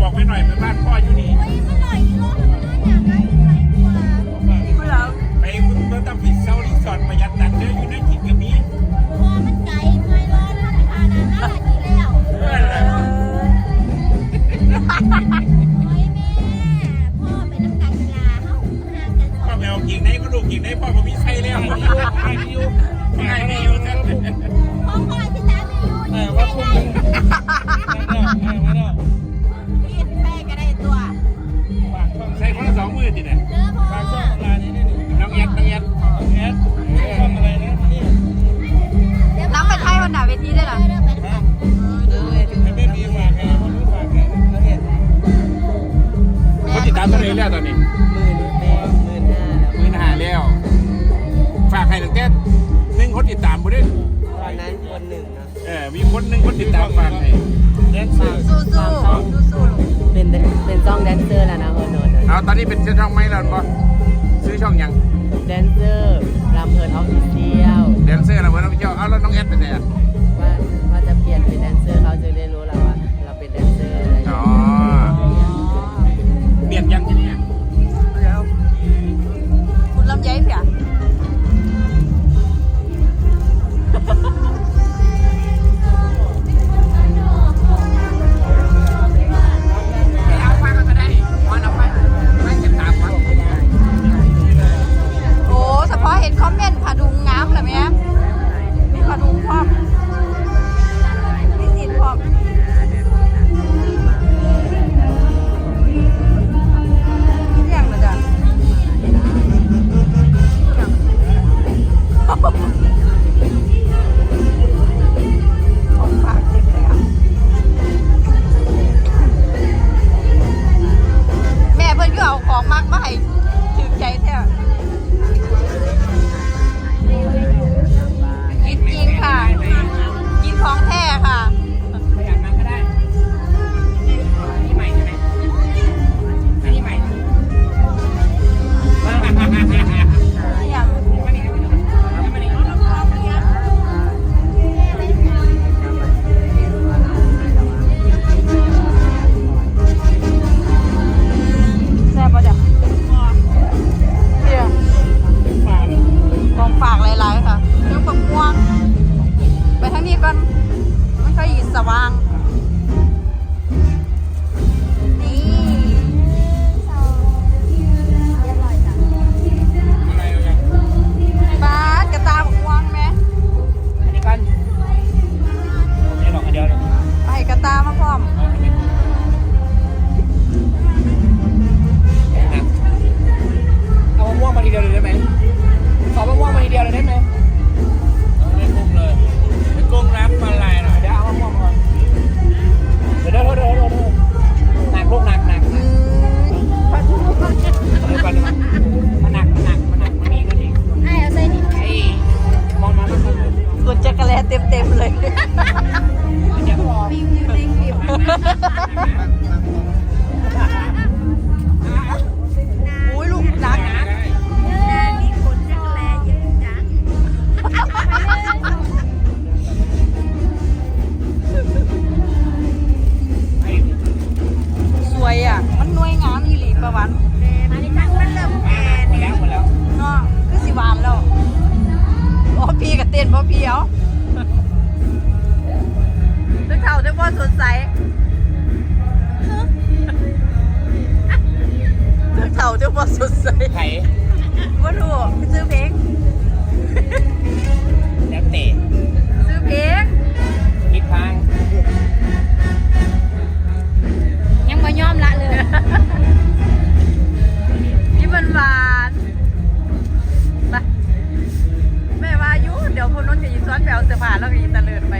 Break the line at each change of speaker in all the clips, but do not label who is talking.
บอกไม่หน่อยเป็นบ้าน
พ่ออยู่นี่ไป
คุณ
ก็ต้องปิดเซา
รีสอ
ร์ทประหยัดตังค์
เด้ออ
ยู่ใน
จิตกับนี้พ่อ
แมวกิน
ได้ก็ดูกินได้พ่อ
ผมมีไส้
แล้วไม่อยู่ไม่อยู่ไม่อยู่พ่อพ่
อที่ตาไม่อยู่เออว่าพวกมึง ห
มื่นเปดหมื่นหน้าแล้ว
มื่นหาแล้ว ฝากให้ถึงแต่หนึ่งคนติดตามบ่ได้
ตอนนั้นคนหนึ่งนะ
เออมีคนหนึ่งคนติดตามฝากให้
แดนเซอร์
สู้สู้สู้
เป็นเป็นซ่องแดนเซอร์แล้วนะคนหนนท์
เอาตอนนี้เป็นชื่อช่องไหมเราบอซื้อช่องยัง
แดนเซอร์ลำเฮิร์นออฟฟิเชียล
แดนเซอร์ลำเฮิ
ร์นออ
ฟฟิเชี
ยลเอาแล้วน้องแอดเป็น
ไง
ว่า
ว่าจะเปลี่ยนเป็
น
แด
นเซอร์ ไผ่ว่าถูกซื้อเพลง
แล้วเตะ
ซื้อเพลง
คิดพัง
ยังมายอมละเลย
นี่มันหวานไปแม่ว่าอยุเดี๋ยวคนนู้นจะยินซ้อนแปลวเสื้อผ้า
แล้วมีตะเลิดไป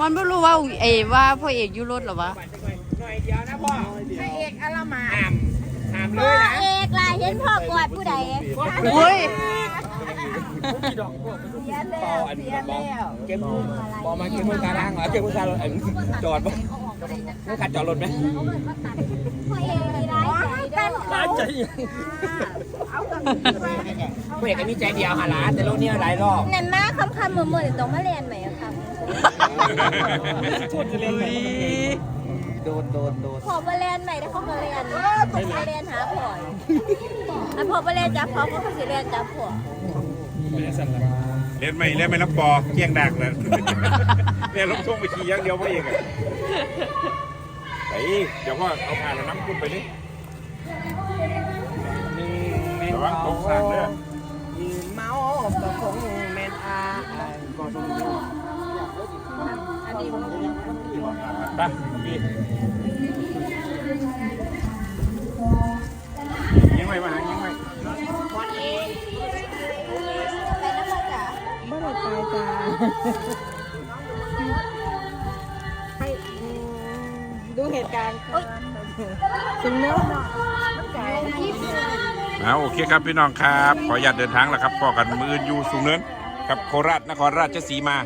มันไม่รู้ว่าเอว่าพ่อเอกอยู่รถเหรอวะ
หน่อยเดียวนะพ่อ
พระเอกอลามา
ห้ามห้ามเล
พ่อย
นะ
เอกล่ะเห็นพ่อกอดผู้ใด
โอ้ย
พี่ดอกพวก
เสีย
ต่อ
แล้ว
อัน
เสี
นี้
ย
บอ
แล้ว
เก็บบอมาเก็บมือการทางเหรอเก็บมือการอันจอดปะต้องขัดจอดรถไหม
พ่อเอกมีร้ายใจเด้อ
ร้ายใจผู้เอกก็มีใจเดียวหาล้านแต่รถเนี่ยหลายรอบ
นั่นมาคำคำเหมือนเหมือนต้องมาเรียนใหม่อะค่ะ
ช วนจะเล่นไหมโดนโดนโดน
พอมาเรียนใหม่ได้เขามาเรียนผมมาเรียนหาพ่อยอันพอมาเรียนจับพ่อก็คือสิเรียนจับพ่อ
ไม่ได้สั่นละ
เล่นไม่เล่นไม่รับปอเกี้ยงดักเลยเล่นลบช่วงไปขี่อย่างเดียวไม่เองอะไอ้เดี๋ยวพ่อเอาผ่านแล้วน้ำคุณไปนี่
หนึ่งเมน
ระวังตกสารเด้อ
ยืนเมาก็คงเมนอาก็ต้องดู
ไปพี่ยังไงมาหายังไง
ไปแล้วมาจ้ะ
ไม่ได้ไปจ้าให้ดูเหตุการณ์ถึงเนาะ
เอาโอเคครับพี่น้องครับ ขออนุญาตเดินทางแล้วครับพอกันมืออื่นอยู่สูงเนินกับโคราชนครราชสีมา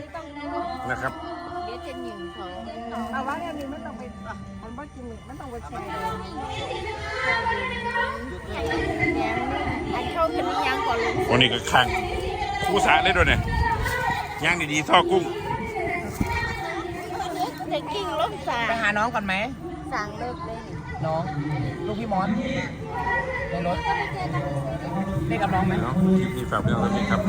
นะครับ
อันบ่กินไม่ต้องไปแชร์
อันเข้าขึ้นนี่ยังก่อนลง
วันนี้ก็ขังคู่สาเลยด้วยเนี่ยย่างดีๆท่อกุ้ง
เด็กกิ้งล้มสา
ไปหาน้องก่อนไหม
สั่งเลิกเลย
น้องลูกพี่มอสในรถเล่นกับน้องไหม
เนาะคลิปนี้ฝากพี่น้องไว้ด้วยครับ